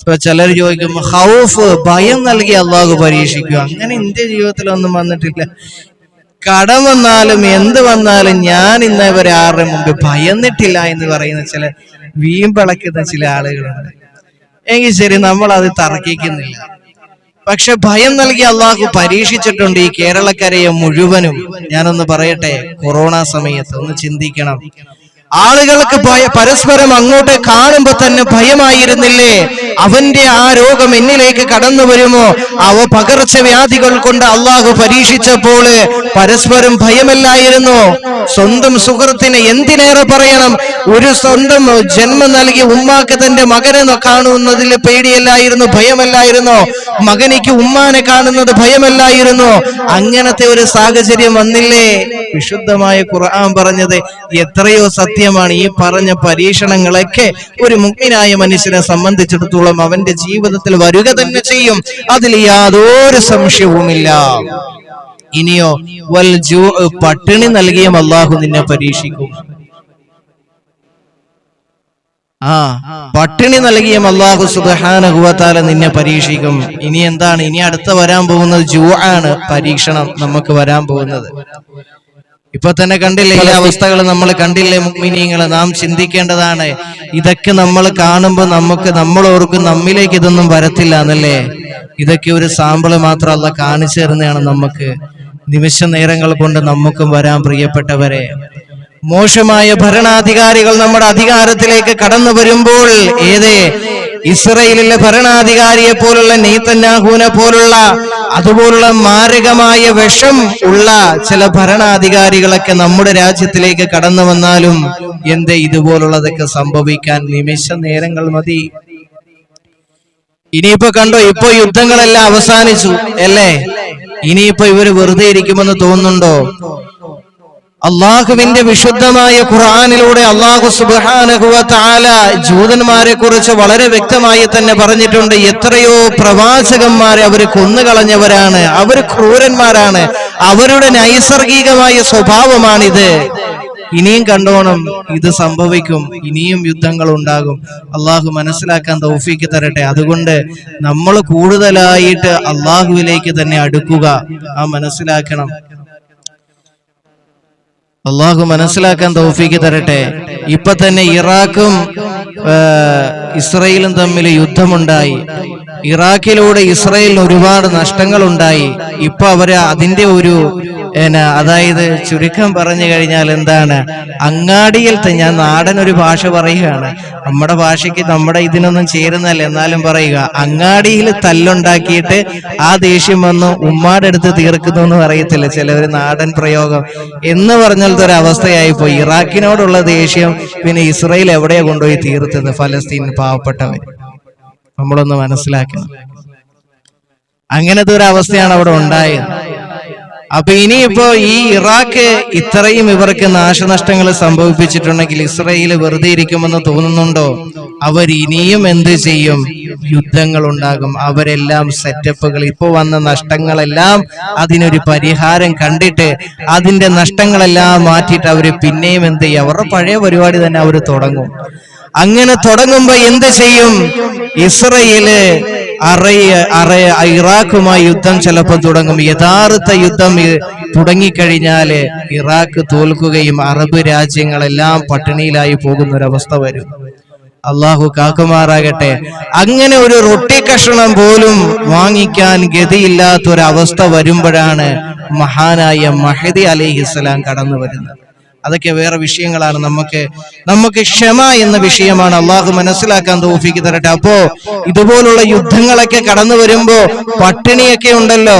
ഇപ്പൊ ചിലർ ചോദിക്കും ഹൗഫ് ഭയം നൽകി അള്ളാഹു പരീക്ഷിക്കും. അങ്ങനെ എന്റെ ജീവിതത്തിലൊന്നും വന്നിട്ടില്ല. കടം വന്നാലും എന്ത് വന്നാലും ഞാൻ ഇന്ന് ഇവരെ ആരുടെ മുമ്പ് ഭയന്നിട്ടില്ല എന്ന് പറയുന്ന ചില വീമ്പിളക്കുന്ന ചില ആളുകളുണ്ട്. എങ്കിൽ ശരി നമ്മൾ അത് തർക്കിക്കുന്നില്ല. പക്ഷെ ഭയം നൽകി അള്ളാഹു പരീക്ഷിച്ചിട്ടുണ്ട് ഈ കേരളക്കരയെ മുഴുവനും. ഞാനൊന്ന് പറയട്ടെ കൊറോണ സമയത്ത് ഒന്ന് ചിന്തിക്കണം. ആളുകൾക്ക് പരസ്പരം അങ്ങോട്ട് കാണുമ്പോ തന്നെ ഭയമായിരുന്നില്ലേ? അവന്റെ ആ രോഗം എന്നിലേക്ക് കടന്നു വരുമോ? അവ പകർച്ചവ്യാധികൾ കൊണ്ട് അള്ളാഹു പരീക്ഷിച്ചപ്പോൾ പരസ്പരം ഭയമല്ലായിരുന്നു. സ്വന്തം സുഹൃത്തിന് എന്തിനേറെ പറയണം? ഒരു സ്വന്തം ജന്മം നൽകി ഉമ്മാക്ക് തന്റെ മകനെ കാണുന്നതിൽ പേടിയല്ലായിരുന്നു ഭയമല്ലായിരുന്നു. മകനിക്ക് ഉമ്മാനെ കാണുന്നത് ഭയമല്ലായിരുന്നു. അങ്ങനത്തെ ഒരു സാഹചര്യം വന്നില്ലേ? വിശുദ്ധമായ ഖുർആൻ പറഞ്ഞത് എത്രയോ സത്യമാണ്. ഈ പറഞ്ഞ പരീക്ഷണങ്ങളൊക്കെ ഒരു മുഗ്മിനായ മനുഷ്യനെ സംബന്ധിച്ചിടത്തോളം അവന്റെ ജീവിതത്തിൽ വരിക തന്നെ ചെയ്യും. അതിൽ യാതൊരു സംശയവുമില്ല. ഇനിയോ വൽ ജോ പട്ടിണി നൽകിയും അള്ളാഹു നിന്നെ പരീക്ഷിക്കും. ആ പട്ടിണി നൽകിയ അള്ളാഹു സുബാനഹുവത്താല നിന്നെ പരീക്ഷിക്കും. ഇനി എന്താണ്? ഇനി അടുത്ത വരാൻ പോകുന്നത് ജൂ ആണ് പരീക്ഷണം നമുക്ക് വരാൻ പോകുന്നത്. ഇപ്പൊ തന്നെ കണ്ടില്ലേ ഈ അവസ്ഥകൾ നമ്മൾ കണ്ടില്ലേ മുഗ്മിനീങ്ങളെ? നാം ചിന്തിക്കേണ്ടതാണ് ഇതൊക്കെ നമ്മൾ കാണുമ്പോൾ നമുക്ക് നമ്മൾ ഓർക്കും നമ്മിലേക്ക് ഇതൊന്നും വരത്തില്ല എന്നല്ലേ? ഇതൊക്കെ ഒരു സാമ്പിൾ മാത്രമല്ല കാണിച്ചു തരുന്നതാണ് നമുക്ക്. നിമിഷ നേരങ്ങൾ കൊണ്ട് നമുക്കും വരാൻ പ്രിയപ്പെട്ടവരെ. മോശമായ ഭരണാധികാരികൾ നമ്മുടെ അധികാരത്തിലേക്ക് കടന്നു വരുമ്പോൾ ഏതേ? ഇസ്രയേലിലെ ഭരണാധികാരിയെ പോലുള്ള നെയ്ത്തന്നാഹൂനെ പോലുള്ള അതുപോലുള്ള മാരകമായ വിഷം ഉള്ള ചില ഭരണാധികാരികളൊക്കെ നമ്മുടെ രാജ്യത്തിലേക്ക് കടന്നു വന്നാലും എന്തേ ഇതുപോലുള്ളതൊക്കെ സംഭവിക്കാൻ നിമിഷ നേരങ്ങൾ മതി. ഇനിയിപ്പോ കണ്ടോ ഇപ്പോ യുദ്ധങ്ങളെല്ലാം അവസാനിച്ചു അല്ലേ? ഇനിയിപ്പോ ഇവർ വെറുതെ ഇരിക്കുമെന്ന് തോന്നുന്നുണ്ടോ? അള്ളാഹുവിന്റെ വിശുദ്ധമായ ഖുർആാനിലൂടെ അള്ളാഹു സുബാനഹുവ ജൂതന്മാരെ കുറിച്ച് വളരെ വ്യക്തമായി തന്നെ പറഞ്ഞിട്ടുണ്ട്. എത്രയോ പ്രവാചകന്മാരെ അവർ കൊന്നുകളഞ്ഞവരാണ്. അവർ ക്രൂരന്മാരാണ്. അവരുടെ നൈസർഗികമായ സ്വഭാവമാണിത്. ഇനിയും കണ്ടോണം. ഇത് സംഭവിക്കും. ഇനിയും യുദ്ധങ്ങൾ ഉണ്ടാകും. അള്ളാഹു മനസ്സിലാക്കാൻ തൗഫീക്ക് തരട്ടെ. അതുകൊണ്ട് നമ്മൾ കൂടുതലായിട്ട് അള്ളാഹുവിലേക്ക് തന്നെ അടുക്കുക. ആ മനസ്സിലാക്കണം. അള്ളാഹു മനസ്സിലാക്കാൻ തൗഫീക്ക് തരട്ടെ. ഇപ്പൊ തന്നെ ഇറാഖും ഇസ്രയേലും തമ്മിൽ യുദ്ധമുണ്ടായി. ഇറാഖിലൂടെ ഇസ്രയേലിന് ഒരുപാട് നഷ്ടങ്ങൾ ഉണ്ടായി ഇപ്പൊ അവർ അതിന്റെ ഒരു അതായത് ചുരുക്കം പറഞ്ഞു കഴിഞ്ഞാൽ എന്താണ്? അങ്ങാടിയിൽ തന്നെ ഞാൻ നാടൻ ഒരു ഭാഷ പറയുകയാണ്. നമ്മുടെ ഭാഷയ്ക്ക് നമ്മുടെ ഇതിനൊന്നും ചേരുന്നല്ല എന്നാലും പറയുക അങ്ങാടിയിൽ തല്ലുണ്ടാക്കിയിട്ട് ആ ദേഷ്യം വന്ന് ഉമ്മാടെ അടുത്ത് തീർക്കുന്നു എന്ന് പറയത്തില്ല. ചിലവര് നാടൻ പ്രയോഗം എന്ന് പറഞ്ഞാലത്തെ ഒരു അവസ്ഥയായി പോയി. ഇറാഖിനോടുള്ള ദേഷ്യം പിന്നെ ഇസ്രയേൽ എവിടെയാ കൊണ്ടുപോയി തീർത്തത്? ഫലസ്തീൻ പാവപ്പെട്ടവർ നമ്മളൊന്ന് മനസ്സിലാക്കണം. അങ്ങനത്തെ ഒരു അവസ്ഥയാണ് അവിടെ ഉണ്ടായത്. അപ്പൊ ഇനിയിപ്പോ ഈ ഇറാഖ് ഇത്രയും ഇവർക്ക് നാശനഷ്ടങ്ങൾ സംഭവിപ്പിച്ചിട്ടുണ്ടെങ്കിൽ ഇസ്രയേൽ വെറുതെ ഇരിക്കുമെന്ന് തോന്നുന്നുണ്ടോ? അവർ ഇനിയും എന്ത് ചെയ്യും? യുദ്ധങ്ങൾ ഉണ്ടാകും അവരെല്ലാം സെറ്റപ്പുകൾ ഇപ്പൊ വന്ന നഷ്ടങ്ങളെല്ലാം അതിനൊരു പരിഹാരം കണ്ടിട്ട് അതിന്റെ നഷ്ടങ്ങളെല്ലാം മാറ്റിയിട്ട് അവർ പിന്നെയും എന്ത് ചെയ്യും? അവരുടെ പഴയ പരിപാടി തന്നെ അവർ തുടങ്ങും. അങ്ങനെ തുടങ്ങുമ്പോ എന്ത് ചെയ്യും? ഇസ്രയേൽ അറയ അറയ ഇറാഖുമായി യുദ്ധം ചിലപ്പോൾ തുടങ്ങും. യഥാർത്ഥ യുദ്ധം തുടങ്ങിക്കഴിഞ്ഞാൽ ഇറാഖ് തോൽക്കുകയും അറബ് രാജ്യങ്ങളെല്ലാം പട്ടിണിയിലായി പോകുന്ന ഒരവസ്ഥ വരും. അള്ളാഹു കാക്കുമാറാകട്ടെ. അങ്ങനെ ഒരു റൊട്ടി കഷണം പോലും വാങ്ങിക്കാൻ ഗതിയില്ലാത്ത ഒരു അവസ്ഥ വരുമ്പോഴാണ് മഹാനായ മഹദി അലിഹിസ്സലാം കടന്നു വരുന്നത്. അതൊക്കെ വേറെ വിഷയങ്ങളാണ്. നമുക്ക് നമുക്ക് ക്ഷമ എന്ന വിഷയമാണ് അള്ളാഹു മനസ്സിലാക്കാൻ തോഫിക്ക് തരട്ടെ. അപ്പോ ഇതുപോലുള്ള യുദ്ധങ്ങളൊക്കെ കടന്നു വരുമ്പോ പട്ടിണിയൊക്കെ ഉണ്ടല്ലോ.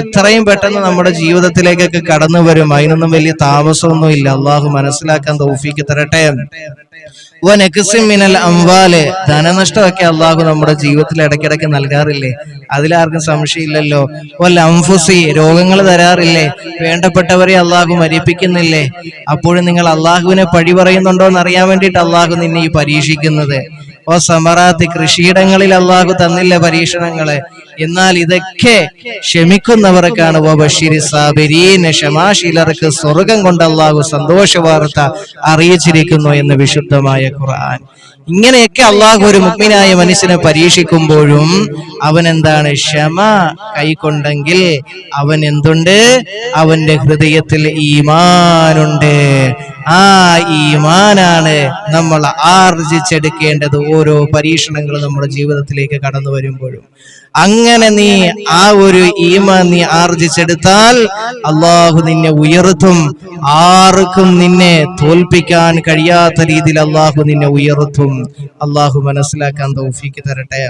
എത്രയും പെട്ടെന്ന് നമ്മുടെ ജീവിതത്തിലേക്കൊക്കെ കടന്നു വരും. അതിനൊന്നും വലിയ താമസമൊന്നും ഇല്ല അള്ളാഹു മനസ്സിലാക്കാൻ തോഫിക്ക് തരട്ടെ. മിനൽ അംവാലെ ധനനഷ്ടമൊക്കെ അള്ളാഹു നമ്മുടെ ജീവിതത്തിൽ ഇടയ്ക്കിടയ്ക്ക് നൽകാറില്ലേ? അതിലാർക്കും സംശയമില്ലല്ലോ. വല്ല അംഫുസി രോഗങ്ങൾ തരാറില്ലേ? വേണ്ടപ്പെട്ടവരെ അള്ളാഹു മരിപ്പിക്കുന്നില്ലേ? അപ്പോഴും നിങ്ങൾ അള്ളാഹുവിനെ പഴി പറയുന്നുണ്ടോ എന്ന് അറിയാൻ വേണ്ടിയിട്ട് അള്ളാഹു നിന്നെ ഈ പരീക്ഷിക്കുന്നത്. ഓ സമറാത്തി കൃഷിയിടങ്ങളിൽ അള്ളാഹു തന്നില്ല പരീക്ഷണങ്ങളെ. എന്നാൽ ഇതൊക്കെ ക്ഷമിക്കുന്നവർക്കാണ് ഓ ബഷീരി സാബിരീന് ക്ഷമാശീലർക്ക് സ്വർഗം കൊണ്ട് അള്ളാഹു സന്തോഷ വാർത്ത അറിയിച്ചിരിക്കുന്നു എന്ന് വിശുദ്ധമായ ഖുർആൻ. ഇങ്ങനെയൊക്കെ അള്ളാഹു ഒരു മുഗ്മിനായ മനുഷ്യനെ പരീക്ഷിക്കുമ്പോഴും അവൻ എന്താണ് ക്ഷമ കൈക്കൊണ്ടെങ്കിൽ അവൻ എന്തുണ്ട് അവന്റെ ഹൃദയത്തിൽ ഈമാനുണ്ട്. ആ ഈമാനാണ് നമ്മൾ ആർജിച്ചെടുക്കേണ്ടത് ഓരോ പരീക്ഷണങ്ങൾ നമ്മുടെ ജീവിതത്തിലേക്ക് കടന്നു വരുമ്പോഴും. അങ്ങനെ നീ ആ ഒരു ഈമാൻ നീ ആർജിച്ചെടുത്താൽ അള്ളാഹു നിന്നെ ഉയർത്തും. ആർക്കും നിന്നെ തോൽപ്പിക്കാൻ കഴിയാത്ത രീതിയിൽ അള്ളാഹു നിന്നെ ഉയർത്തും. അള്ളാഹു മനസ്സിലാക്കാൻ തൗഫീക്ക് തരട്ടെ.